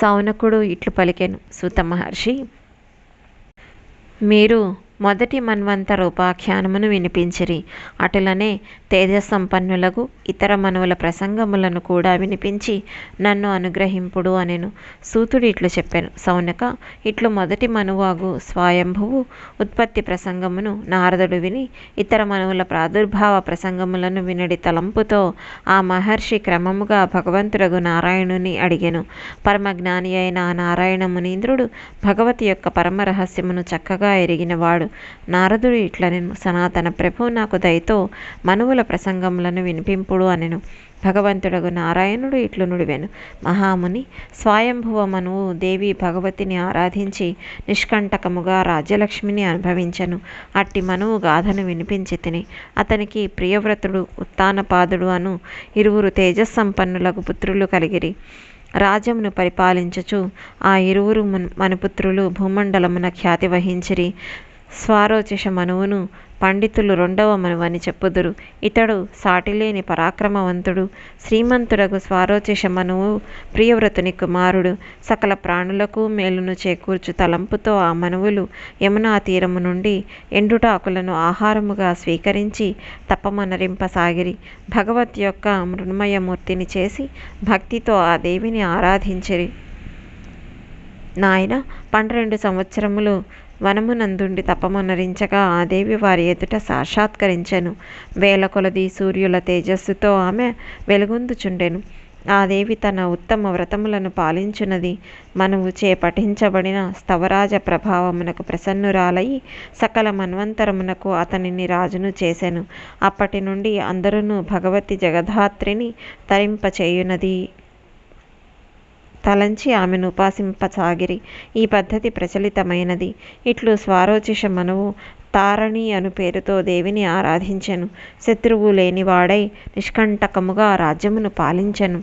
సౌనకుడు ఇట్లు పలికెను. సూత మహర్షి మీరు మొదటి మన్వంతర ఉపాఖ్యానమును వినిపించిరి. అటులనే తేజసంపన్నులకు ఇతర మనువుల ప్రసంగములను కూడా వినిపించి నన్ను అనుగ్రహింపుడు అనెను. సూతుడు ఇట్లు చెప్పాను. సౌనక ఇట్లు మొదటి మనువాగు స్వయంభువు ఉత్పత్తి ప్రసంగమును నారదుడు విని ఇతర మనువుల ప్రాదుర్భావ ప్రసంగములను వినడి తలంపుతో ఆ మహర్షి క్రమముగా భగవంతుడగు నారాయణుని అడిగెను. పరమజ్ఞాని అయిన ఆ నారాయణ మునీంద్రుడు భగవతి యొక్క పరమరహస్యమును చక్కగా ఎరిగినవాడు. నారదుడు ఇట్లనెను సనాతన ప్రభు నాకు దయతో మనువుల ప్రసంగములను వినిపింపుడు అనెను. భగవంతుడగు నారాయణుడు ఇట్లు నుడివెను. మహాముని స్వయంభువ మనువు దేవి భగవతిని ఆరాధించి నిష్కంటకముగా రాజ్యలక్ష్మిని అనుభవించను. అట్టి మనువు గాథను వినిపించి తిని అతనికి ప్రియవ్రతుడు ఉత్తానపాదుడు అను ఇరువురు తేజస్సంపన్నులకు పుత్రులు కలిగిరి. రాజ్యమును పరిపాలించుచు ఆ ఇరువురు మనుపుత్రులు భూమండలమున ఖ్యాతి వహించిరి. స్వారోచిష మనువును పండితులు రెండవ మనువని చెప్పుదురు. ఇతడు సాటిలేని పరాక్రమవంతుడు. శ్రీమంతుడగు స్వారోచిష మనువు ప్రియవ్రతుని కుమారుడు. సకల ప్రాణులకు మేలును చేకూర్చు తలంపుతో ఆ మనువులు యమునా తీరము నుండి ఎండుటాకులను ఆహారముగా స్వీకరించి తపమనరింపసాగిరి. భగవత్ యొక్క మృణ్మయమూర్తిని చేసి భక్తితో ఆ దేవిని ఆరాధించిరి. నాయన పన్నెండు సంవత్సరములు వనమునందుండి తపమునరించగా ఆ దేవి వారి ఎదుట సాక్షాత్కరించెను. వేల కొలది సూర్యుల తేజస్సుతో ఆమె వెలుగొందుచుండెను. ఆ దేవి తన ఉత్తమ వ్రతములను పాలించున్నది మనము చే పఠించబడిన స్తవరాజ ప్రభావమునకు ప్రసన్నురాలై సకల మన్వంతరమునకు అతనిని రాజును చేసెను. అప్పటి నుండి అందరూ భగవతి జగధాత్రిని తరింపచేయునది. తలంచి ఆమెను ఉపాసింపసాగిరి. ఈ పద్ధతి ప్రచలితమైనది. ఇట్లు స్వారోచిష మనువు తారణి అను పేరుతో దేవిని ఆరాధించెను. శత్రువు లేనివాడై నిష్కంటకముగా రాజ్యమును పాలించెను.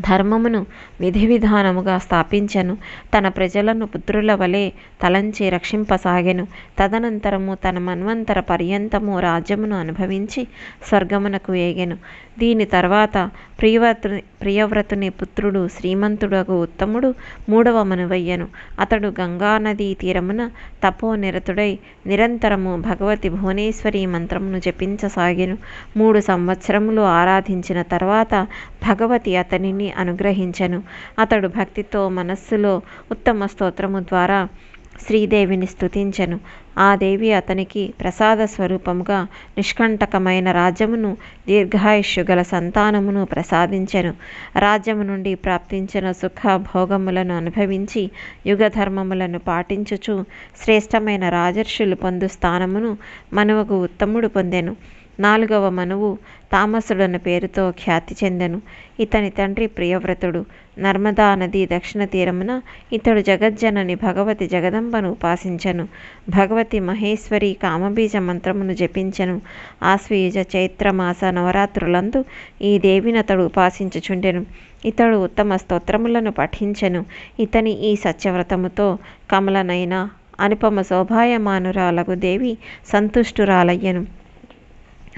ధర్మమును విధి విధానముగా స్థాపించెను. తన ప్రజలను పుత్రుల వలె తలంచి రక్షింపసాగెను. తదనంతరము తన మన్వంతర పర్యంతము రాజ్యమును అనుభవించి స్వర్గమునకు ఏగెను. దీని తర్వాత ప్రియవ్రతుని ప్రియవ్రతుని పుత్రుడు శ్రీమంతుడగు ఉత్తముడు మూడవ మనువయ్యను. అతడు గంగానదీ తీరమున తపోనిరతుడై నిరంతరము భగవతి భువనేశ్వరి మంత్రమును జపించసాగెను. మూడు సంవత్సరములు ఆరాధించిన తర్వాత భగవతి అతనిని అనుగ్రహించెను. అతడు భక్తితో మనస్సులో ఉత్తమ స్తోత్రము ద్వారా శ్రీదేవిని స్తుతించెను. ఆ దేవి అతనికి ప్రసాద స్వరూపముగా నిష్కంటకమైన రాజ్యమును దీర్ఘాయుష్యు గల సంతానమును ప్రసాదించెను. రాజ్యము నుండి ప్రాప్తించిన సుఖ భోగములను అనుభవించి యుగ ధర్మములను పాటించుచు శ్రేష్టమైన రాజర్షులు పొందు స్థానమును మనవకు ఉత్తముడు పొందెను. నాలుగవ మనువు తామసుడన్న పేరుతో ఖ్యాతి చెందెను. ఇతని తండ్రి ప్రియవ్రతుడు. నర్మదా నది దక్షిణ తీరమున ఇతడు జగజ్జనని భగవతి జగదంబను ఉపాసించెను. భగవతి మహేశ్వరి కామబీజ మంత్రమును జపించెను. ఆశ్వయుజ చైత్రమాస నవరాత్రులందు ఈ దేవినతడు ఉపాసించుచుండెను. ఇతడు ఉత్తమ స్తోత్రములను పఠించెను. ఇతని ఈ సత్యవ్రతముతో కమలనైన అనుపమ శోభాయమానురాలగు దేవి సంతుష్టురాలయ్యను.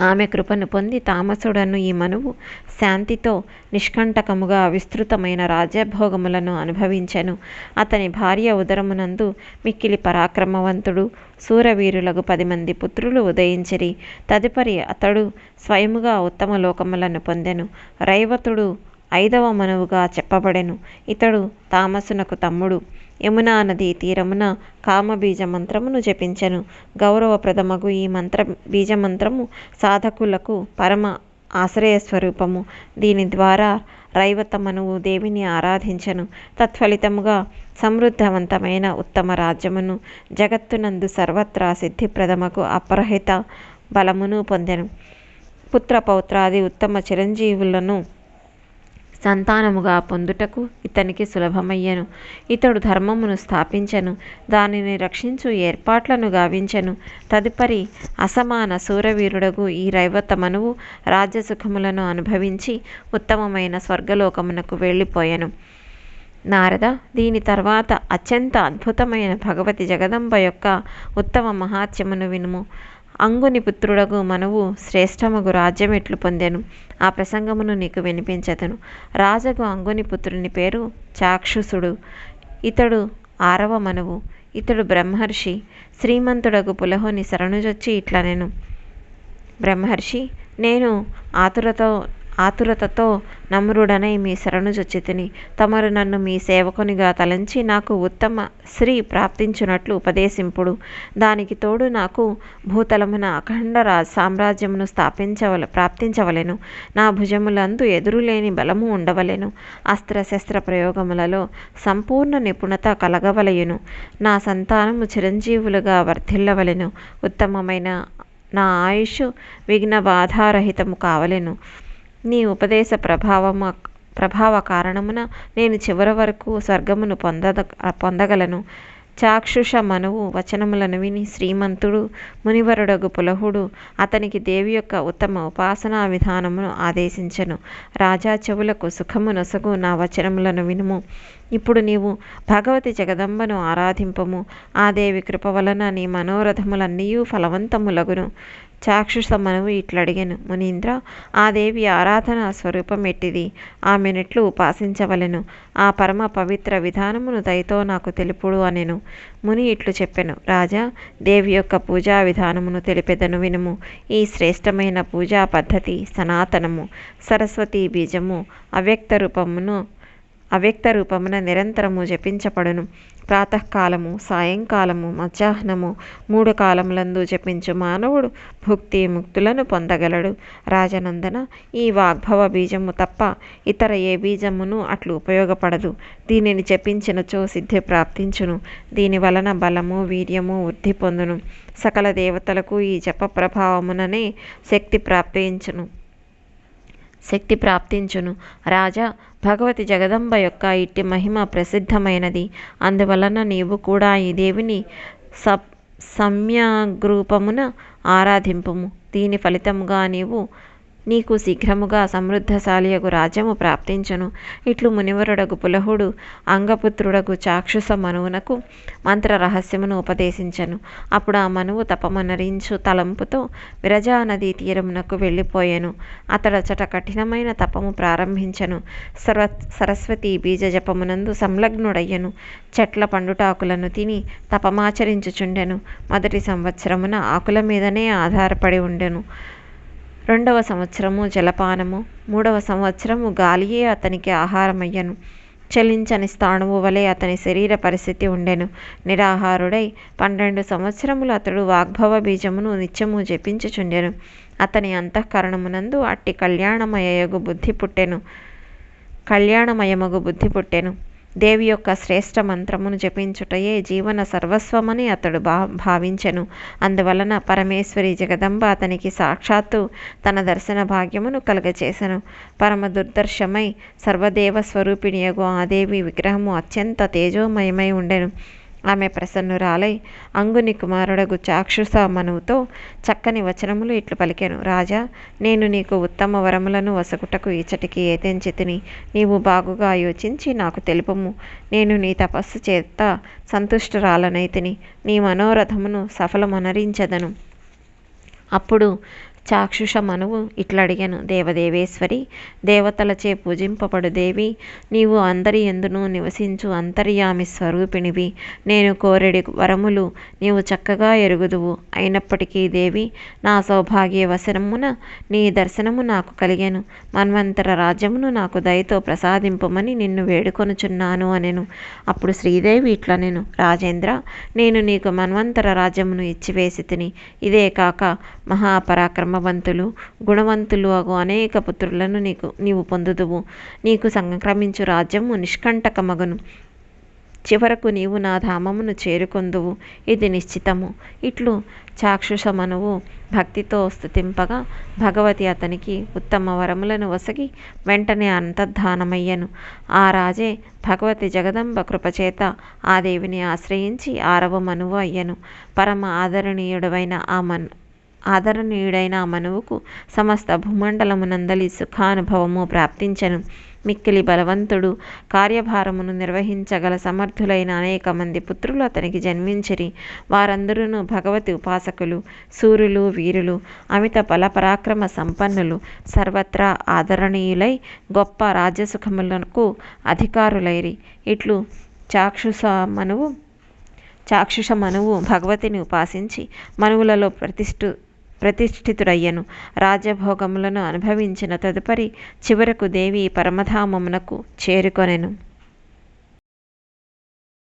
ఆమె కృపను పొంది తామసుడను ఈ మనువు శాంతితో నిష్కంటకముగా విస్తృతమైన రాజ్యభోగములను అనుభవించెను. అతని భార్య ఉదరమునందు మిక్కిలి పరాక్రమవంతుడు శూరవీరులకు పది మంది పుత్రులు ఉదయించిరి. తదుపరి అతడు స్వయముగా ఉత్తమ లోకములను పొందెను. రైవతుడు ఐదవ మనువుగా చెప్పబడెను. ఇతడు తామసునకు తమ్ముడు. యమునా నదీ తీరమున కామబీజ మంత్రమును జపించెను. గౌరవప్రదమగు ఈ మంత్ర బీజమంత్రము సాధకులకు పరమ ఆశ్రయ స్వరూపము దీని ద్వారా రైవతమనువు దేవిని ఆరాధించెను. తత్ఫలితముగా సమృద్ధవంతమైన ఉత్తమ రాజ్యమును జగత్తునందు సర్వత్రా సిద్ధిప్రదమకు అపరహిత బలమును పొందెను. పుత్రపౌత్రాది ఉత్తమ చిరంజీవులను సంతానముగా పొందుటకు ఇతనికి సులభమయ్యను. ఇతడు ధర్మమును స్థాపించెను దానిని రక్షించు ఏర్పాట్లను గావించెను. తదుపరి అసమాన శూరవీరుడగు ఈ రైవత మనువు రాజ్యసుఖములను అనుభవించి ఉత్తమమైన స్వర్గలోకమునకు వెళ్ళిపోయెను. నారద దీని తర్వాత అత్యంత అద్భుతమైన భగవతి జగదంబ యొక్క ఉత్తమ మహాత్యమును వినుము. అంగుని పుత్రుడగు మనవు శ్రేష్టమగు రాజ్యం ఎట్లు పొందెను. ఆ ప్రసంగమును నీకు వినిపించదను. రాజగు అంగుని పుత్రుని పేరు చాక్షుసుడు. ఇతడు ఆరవ మనవు. ఇతడు బ్రహ్మర్షి. శ్రీమంతుడగు పులహోని శరణుజొచ్చి ఇట్లా నేను బ్రహ్మర్షి నేను ఆతురతో ఆతురతతో నమ్రుడనై మీ శరణు చొచ్చితిని తమరు నన్ను మీ సేవకునిగా తలంచి నాకు ఉత్తమ శ్రీ ప్రాప్తించునట్లు ఉపదేశింపుడు. దానికి తోడు నాకు భూతలమున అఖండ రా సామ్రాజ్యమును స్థాపించవల ప్రాప్తించవలెను. నా భుజములందు ఎదురులేని బలము ఉండవలెను. అస్త్ర శస్త్ర ప్రయోగములలో సంపూర్ణ నిపుణత కలగవలయును. నా సంతానము చిరంజీవులుగా వర్ధిల్లవలెను. ఉత్తమమైన నా ఆయుష్ విఘ్న బాధారహితము కావలెను. నీ ఉపదేశ ప్రభావము ప్రభావ కారణమున నేను చివరి వరకు స్వర్గమును పొందద పొందగలను. చాక్షుష మనువు వచనములను విని శ్రీమంతుడు మునివరుడగు పులహుడు అతనికి దేవి యొక్క ఉత్తమ ఉపాసనా విధానమును ఆదేశించెను. రాజా చెవులకు సుఖము నొసగు నా వచనములను వినుము. ఇప్పుడు నీవు భగవతి జగదంబను ఆరాధింపము. ఆ దేవి కృప వలన నీ మనోరథములన్నీ ఫలవంతములగును. చాక్షుషమనువు ఇట్లడిగాను. మునీంద్ర ఆ దేవి ఆరాధన స్వరూపం ఎట్టిది? ఆమెనెట్లు ఉపాసించవలెను. ఆ పరమ పవిత్ర విధానమును దయతో నాకు తెలుపుడు అనెను. ముని ఇట్లు చెప్పెను. రాజా దేవి యొక్క పూజా విధానమును తెలిపెదను వినుము. ఈ శ్రేష్టమైన పూజా పద్ధతి సనాతనము. సరస్వతీ బీజము అవ్యక్త రూపమును అవ్యక్త రూపమున నిరంతరము జపించబడును. ప్రాతకాలము సాయంకాలము మధ్యాహ్నము మూడు కాలములందు జపించు మానవుడు భుక్తి ముక్తులను పొందగలడు. రాజనందన ఈ వాగ్భవ బీజము తప్ప ఇతర ఏ బీజమును అట్లు ఉపయోగపడదు. దీనిని జపించినచో సిద్ధి ప్రాప్తించును. దీని వలన బలము వీర్యము వృద్ధి పొందును. సకల దేవతలకు ఈ జప ప్రభావముననే శక్తి ప్రాప్తించును. శక్తి ప్రాప్తించును. రాజా భగవతి జగదంబ యొక్క ఇట్టి మహిమ ప్రసిద్ధమైనది. అందువలన నీవు కూడా ఈ దేవిని సప్ సమ్యగ్రూపమున ఆరాధింపుము. దీని ఫలితముగా నీవు నీకు శీఘ్రముగా సమృద్ధశాలియగు రాజ్యము ప్రాప్తించును. ఇట్లు మునివరుడగు పులహుడు అంగపుత్రుడగు చాక్షుస మనువునకు మంత్ర రహస్యమును ఉపదేశించను. అప్పుడు ఆ మనువు తపమనరించు తలంపుతో విరజా నదీ తీరమునకు వెళ్ళిపోయాను. అతడచట కఠినమైన తపము ప్రారంభించను. సర్వ సరస్వతి బీజ జపమునందు సంలగ్నుడయ్యను. చెట్ల పండుటాకులను తిని తపమాచరించుచుండెను. మొదటి సంవత్సరమున ఆకుల మీదనే ఆధారపడి ఉండెను. రెండవ సంవత్సరము జలపానము. మూడవ సంవత్సరము గాలియే అతనికి ఆహారమయ్యను. చలించని స్థాణువు వలె అతని శరీర పరిస్థితి ఉండెను. నిరాహారుడై పన్నెండు సంవత్సరములు అతడు వాగ్భవ బీజమును నిత్యము జపించుచుండెను. అతని అంతఃకరణమునందు అట్టి కళ్యాణమయగు బుద్ధి పుట్టెను. కళ్యాణమయమగు బుద్ధి పుట్టెను. దేవి యొక్క శ్రేష్ఠ మంత్రమును జపించుటయే జీవన సర్వస్వమని అతడు భా భావించెను. అందువలన పరమేశ్వరి జగదంబ అతనికి సాక్షాత్తు తన దర్శన భాగ్యమును కలగచేసెను. పరమ దుర్దర్శమై సర్వదేవ స్వరూపిణియగు ఆ దేవి విగ్రహము అత్యంత తేజోమయమై ఉండెను. ఆమె ప్రసన్నురాలై అంగుని కుమారుడగు చాక్షుస మనువుతో చక్కని వచనములు ఇట్లు పలికెను. రాజా నేను నీకు ఉత్తమ వరములను వసగుటకు ఇచ్చటికి ఏతెంచితిని నీవు బాగుగా యోచించి నాకు తెలుపము. నేను నీ తపస్సు చేత సంతుష్టురాలనైతిని. నీ మనోరథమును సఫలమనరించదను. అప్పుడు చాక్షుష మనువు ఇట్లడిగను దేవదేవేశ్వరి దేవతలచే పూజింపబడు దేవి నీవు అందరి ఎందును నివసించు అంతర్యామి స్వరూపిణివి. నేను కోరెడి వరములు నీవు చక్కగా ఎరుగుదువు. అయినప్పటికీ దేవి నా సౌభాగ్యవసరమున నీ దర్శనము నాకు కలిగాను. మన్వంతర రాజ్యమును నాకు దయతో ప్రసాదింపమని నిన్ను వేడుకొనుచున్నాను అనెను. అప్పుడు శ్రీదేవి ఇట్లా నేను రాజేంద్ర నేను నీకు మన్వంతర రాజ్యమును ఇచ్చివేసి తిని ఇదే కాక మహాపరాక్రమ మహాపరాక్రమవంతులు గుణవంతులు అగు అనేక పుత్రులను నీకు నీవు పొందుదువు. నీకు సంక్రమించు రాజ్యము నిష్కంటకమగును. చివరకు నీవు నా ధామమును చేరుకొందువు. ఇది నిశ్చితము. ఇట్లు చాక్షుషమనువు భక్తితో స్థుతింపగా భగవతి అతనికి ఉత్తమ వరములను వసగి వెంటనే అంతర్ధానమయ్యను. ఆ రాజే భగవతి జగదంబ కృపచేత ఆ దేవిని ఆశ్రయించి ఆరవ మనువు అయ్యను. పరమ ఆదరణీయుడవైన ఆ మన్ ఆదరణీయుడైన ఆ మనువుకు సమస్త భూమండలమునందలి సుఖానుభవము ప్రాప్తించను. మిక్కిలి బలవంతుడు కార్యభారమును నిర్వహించగల సమర్థులైన అనేక మంది పుత్రులు అతనికి జన్మించిరి. వారందరూ భగవతి ఉపాసకులు సూర్యులు వీరులు అమిత బలపరాక్రమ సంపన్నులు సర్వత్రా ఆదరణీయులై గొప్ప రాజ్యసుఖములకు అధికారులైరి. ఇట్లు చాక్షుష మనువు చాక్షుష మనువు భగవతిని ఉపాసించి మనువులలో ప్రతిష్ఠు ప్రతిష్ఠితుడయ్యను. రాజభోగములను అనుభవించిన తదుపరి చివరకు దేవి పరమధామమునకు చేరుకొనెను.